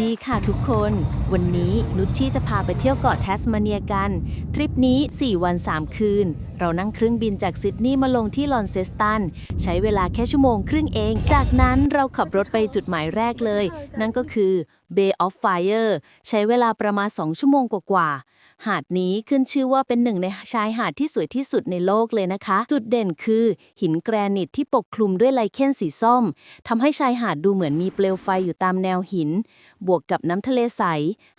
ดีค่ะทุกคน วันนี้นุชชี่จะพาไปเที่ยวเกาะแทสมาเนียกัน ทริปนี้ 4 วัน 3 คืน เรานั่งเครื่องบินจากซิดนีย์มาลงที่ลอนเซสตัน ใช้เวลาแค่ชั่วโมงครึ่งเอง จากนั้นเราขับรถไปจุดหมายแรกเลย นั่นก็คือ Bay of Fire ใช้เวลาประมาณ 2 ชั่วโมงกว่าๆ หาดนี้ขึ้นชื่อว่าเป็นหนึ่งในชายหาดที่สวยที่สุดในโลกเลยนะคะ จุดเด่นคือหินแกรนิตที่ปกคลุมด้วยไลเคนสีส้มทำให้ชายหาดดูเหมือนมีเปลวไฟอยู่ตามแนวหิน บวกกับน้ำทะเลใส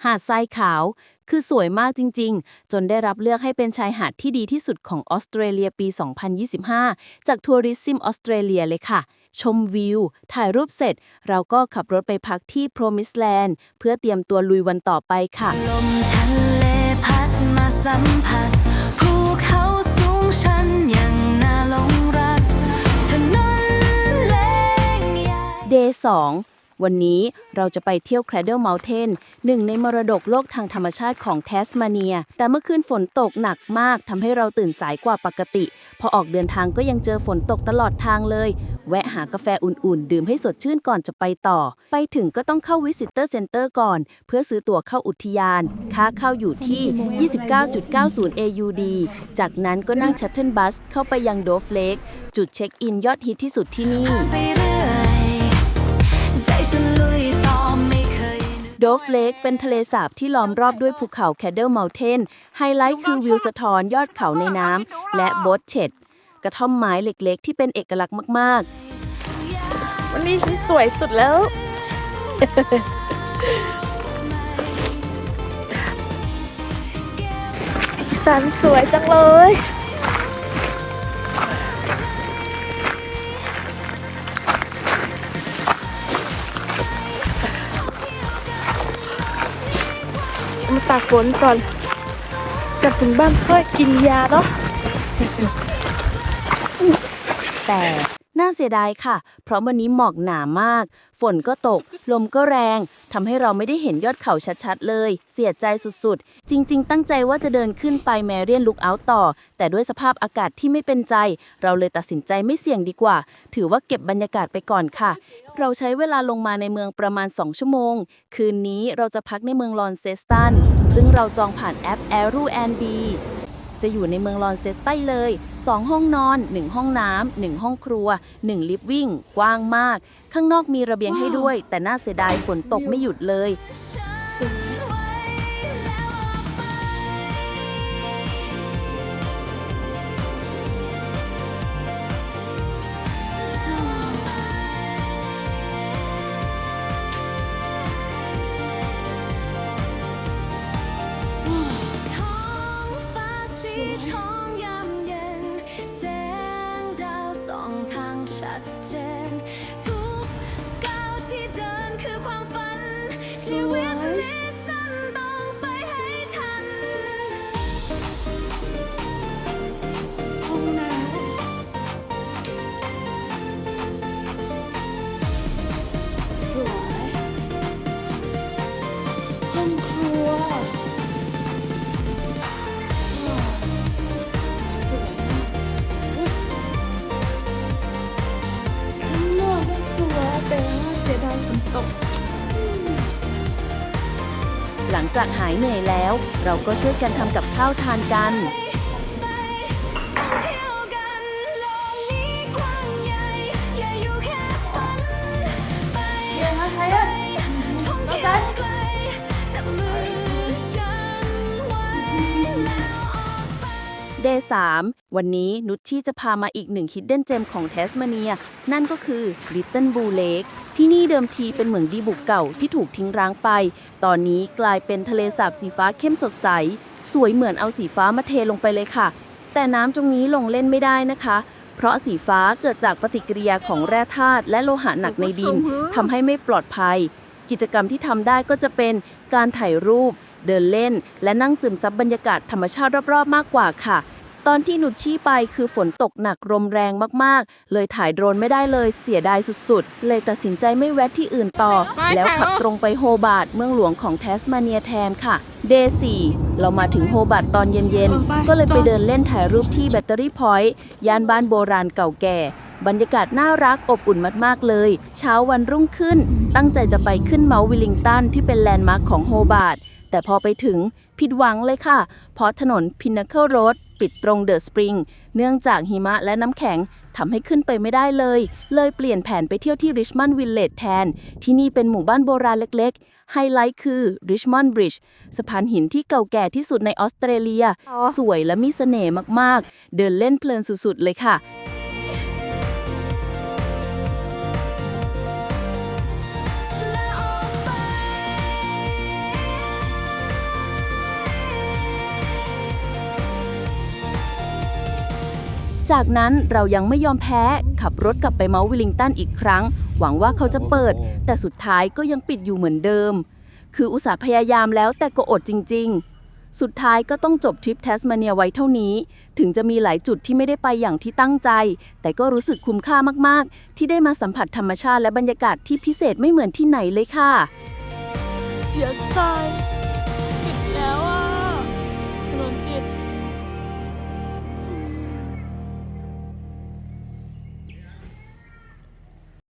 หาดทรายขาว คือสวยมากจริง ๆ จนได้รับเลือกให้เป็นชายหาดที่ดีที่สุดของออสเตรเลียปี 2025 จากทัวริสซิมออสเตรเลียเลยค่ะชมวิว ถ่ายรูปเสร็จ เราก็ขับรถไปพักที่ Promised Land เพื่อเตรียมตัวลุยวันต่อไปค่ะ สัมผัสภูเขาสูงชันอย่างน่าหลงรักถนนเล็กใหญ่ Day 2 วันนี้เราจะไปเที่ยว Cradle Mountain หนึ่งในมรดกโลกทางธรรมชาติของแทสมาเนีย แต่เมื่อคืนฝนตกหนักมากทำให้เราตื่นสายกว่าปกติ พอออกเดินทางก็ยังเจอฝนตกตลอดทางเลย แวะหากาแฟอุ่นๆ ดื่มให้สดชื่นก่อนจะไปต่อ ไปถึงก็ต้องเข้า Visitor Center ก่อน เพื่อซื้อตั๋วเข้าอุทยาน ค่าเข้าอยู่ที่ 29.90 AUD จากนั้นก็นั่งชัตเทิลบัสเข้าไปยังโดฟเลกจุดเช็คอินยอดฮิตที่สุดที่นี่ โดฟเลกเป็นทะเลสาบที่ล้อมรอบด้วยภูเขาแคดเดิลเมลเทนไฮไลท์คือวิวสะท้อนยอดเขาในน้ำและโบสเชดกระท่อมไม้เล็กๆ ที่เป็นเอกลักษณ์มากๆ วันนี้ฉันสวยสุดแล้วสันสวยจังเลย ตากฝนก่อน กลับถึงบ้านค่อยกินยาเนาะแต่น่าเสียดายค่ะ เพราะวันนี้หมอกหนามาก ฝนก็ตก ลมก็แรงทำให้เราไม่ได้เห็นยอดเขาชัดๆเลย เสียใจสุดๆ จริง ๆ ตั้งใจว่าจะเดินขึ้นไปแมเรียนลุกเอาต่อ แต่ด้วยสภาพอากาศที่ไม่เป็นใจ เราเลยตัดสินใจไม่เสี่ยงดีกว่า ถือว่าเก็บบรรยากาศไปก่อนค่ะ เราใช้เวลาลงมาในเมืองประมาณ 2 ชั่วโมง คืนนี้เราจะพักในเมืองลอนเซสตัน ซึ่งเราจองผ่านแอป a i r o and b จะอยู่ในเมืองลอนเซสตันเลย 2 ห้องนอน 1 ห้องน้ำ 1 ห้องครัว 1 ลิฟวิ่ง กว้างมาก ข้างนอกมีระเบียงให้ด้วย แต่น่าเสียดายฝนตกไม่หยุดเลย ตก หลังจากหายเหนื่อยแล้ว เราก็ช่วยกันทำกับข้าวทานกัน Day 3 วันนี้นุชชี่จะพามาอีกหนึ่ง Hidden Gem ของแทสมาเนีย นั่นก็คือ Little Blue Lake ที่นี่เดิมทีเป็นเหมืองดีบุกเก่าที่ถูกทิ้งร้างไป ตอนนี้กลายเป็นทะเลสาบสีฟ้าเข้มสดใส สวยเหมือนเอาสีฟ้ามาเทลงไปเลยค่ะ แต่น้ำตรงนี้ลงเล่นไม่ได้นะคะ เพราะสีฟ้าเกิดจากปฏิกิริยาของแร่ธาตุและโลหะหนักในดินทำให้ไม่ปลอดภัย กิจกรรมที่ทำได้ก็จะเป็นการถ่ายรูปเดินเล่น และนั่งซึมซับบรรยากาศธรรมชาติรอบๆ มากกว่าค่ะ ตอนที่หนุดชี้ไปคือฝนตกหนักลมแรงมากๆ เลยถ่ายโดรนไม่ได้เลยเสียดายสุดๆ เลยตัดสินใจไม่แวะที่อื่นต่อ แล้วขับตรงไปโฮบาร์ดเมืองหลวงของแทสมาเนียแทนค่ะเดย์4เรามาถึงโฮบาร์ดตอนเย็นๆ ก็เลยไปเดินเล่นถ่ายรูปที่แบตเตอรี่พอยต์ย่านบ้านโบราณเก่าแก่ บรรยากาศน่ารักอบอุ่นมากๆเลย เช้าวันรุ่งขึ้น ตั้งใจจะไปขึ้นเมาส์วิลลิงตันที่เป็นแลนด์มาร์คของโฮบาร์ดแต่พอไปถึงผิดหวังเลยค่ะ เพราะถนน Pinnacle Road ปิดตรงเดอะสปริง เนื่องจากหิมะและน้ำแข็งทำให้ขึ้นไปไม่ได้เลย เลยเปลี่ยนแผนไปเที่ยวที่ Richmond Village แทน ที่นี่เป็นหมู่บ้านโบราณเล็กๆ ไฮไลท์คือ Richmond Bridge สะพานหินที่เก่าแก่ที่สุดในออสเตรเลียอ๋อสวยและมีเสน่ห์มากๆ เดินเล่นเพลินสุดๆเลยค่ะและ จากนั้นเรายังไม่ยอมแพ้ ขับรถกลับไปเมาวิลลิงตันอีกครั้ง หวังว่าเขาจะเปิด แต่สุดท้ายก็ยังปิดอยู่เหมือนเดิม คืออุตส่าห์พยายามแล้วแต่ก็อดจริง ๆ สุดท้ายก็ต้องจบทริปเทสมาเนียไว้เท่านี้ ถึงจะมีหลายจุดที่ไม่ได้ไปอย่างที่ตั้งใจ แต่ก็รู้สึกคุ้มค่ามากๆ ที่ได้มาสัมผัสธรรมชาติและบรรยากาศที่พิเศษไม่เหมือนที่ไหนเลยค่ะเสียใจปิดแล้วอะถนนปิด